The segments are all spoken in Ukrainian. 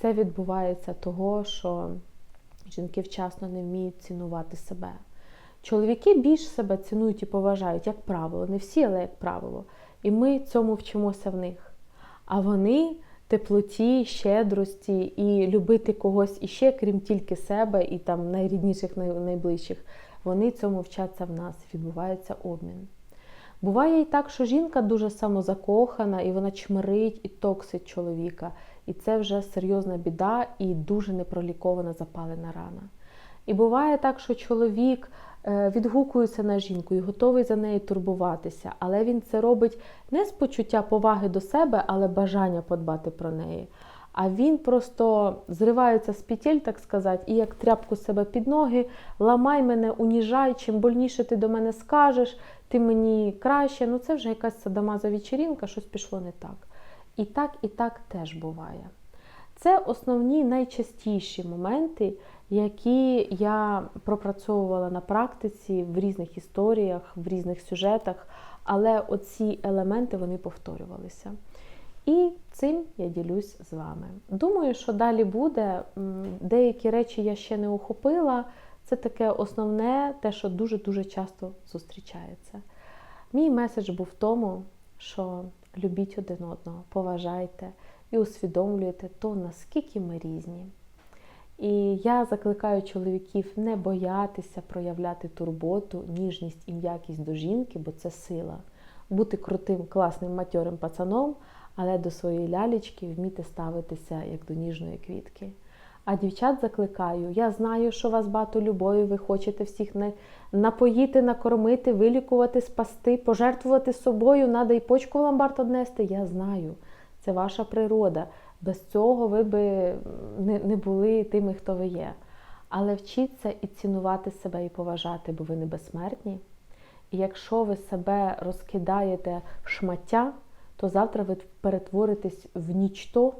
це відбувається того, що жінки вчасно не вміють цінувати себе. Чоловіки більш себе цінують і поважають, як правило, не всі, але як правило. І ми цьому вчимося в них. А вони теплоті, щедрості і любити когось іще, крім тільки себе і там найрідніших, найближчих. Вони цьому вчаться в нас, відбувається обмін. Буває і так, що жінка дуже самозакохана, і вона чмирить і токсить чоловіка. І це вже серйозна біда і дуже непролікована запалена рана. І буває так, що чоловік е, відгукується на жінку і готовий за неї турбуватися, але він це робить не з почуття поваги до себе, але бажання подбати про неї. А він просто зривається з петель, так сказати, і як тряпку себе під ноги, ламай мене, уніжай, чим больніше ти до мене скажеш, ти мені краще. Ну це вже якась садомаза вечерінка, щось пішло не так. І так, і так теж буває. Це основні найчастіші моменти, які я пропрацьовувала на практиці в різних історіях, в різних сюжетах, але оці елементи вони повторювалися. І цим я ділюсь з вами. Думаю, що далі буде. Деякі речі я ще не охопила. Це таке основне, те, що дуже-дуже часто зустрічається. Мій меседж був в тому, що любіть один одного, поважайте і усвідомлюйте то, наскільки ми різні. І я закликаю чоловіків не боятися проявляти турботу, ніжність і м'якість до жінки, бо це сила. Бути крутим, класним матьорим пацаном, але до своєї лялечки вміти ставитися як до ніжної квітки. А дівчат закликаю, я знаю, що вас багато любові, ви хочете всіх на- напоїти, накормити, вилікувати, спасти, пожертвувати собою, надо і почку в ломбард однести. Я знаю, це ваша природа. Без цього ви би не, не були тими, хто ви є. Але вчіться і цінувати себе і поважати, бо ви не безсмертні. І якщо ви себе розкидаєте в шмаття, то завтра ви перетворитесь в нічто.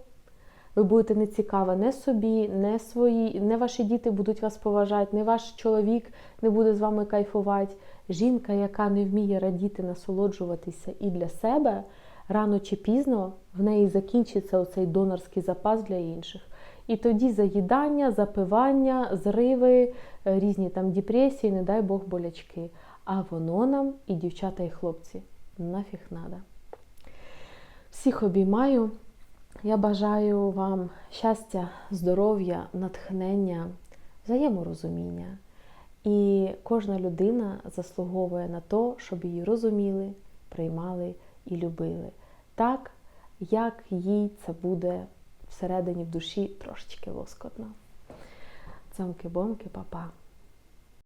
Ви будете нецікаві не собі, не свої, не ваші діти будуть вас поважати, не ваш чоловік не буде з вами кайфувати. Жінка, яка не вміє радіти, насолоджуватися і для себе, рано чи пізно в неї закінчиться оцей донорський запас для інших. І тоді заїдання, запивання, зриви, е, різні там депресії, не дай Бог болячки. А воно нам і дівчата, і хлопці нафіг надо. Всіх обіймаю. Я бажаю вам щастя, здоров'я, натхнення, взаєморозуміння. І кожна людина заслуговує на те, щоб її розуміли, приймали і любили. Так, як їй це буде всередині в душі трошечки лоскотно. Цямки-бомки, папа.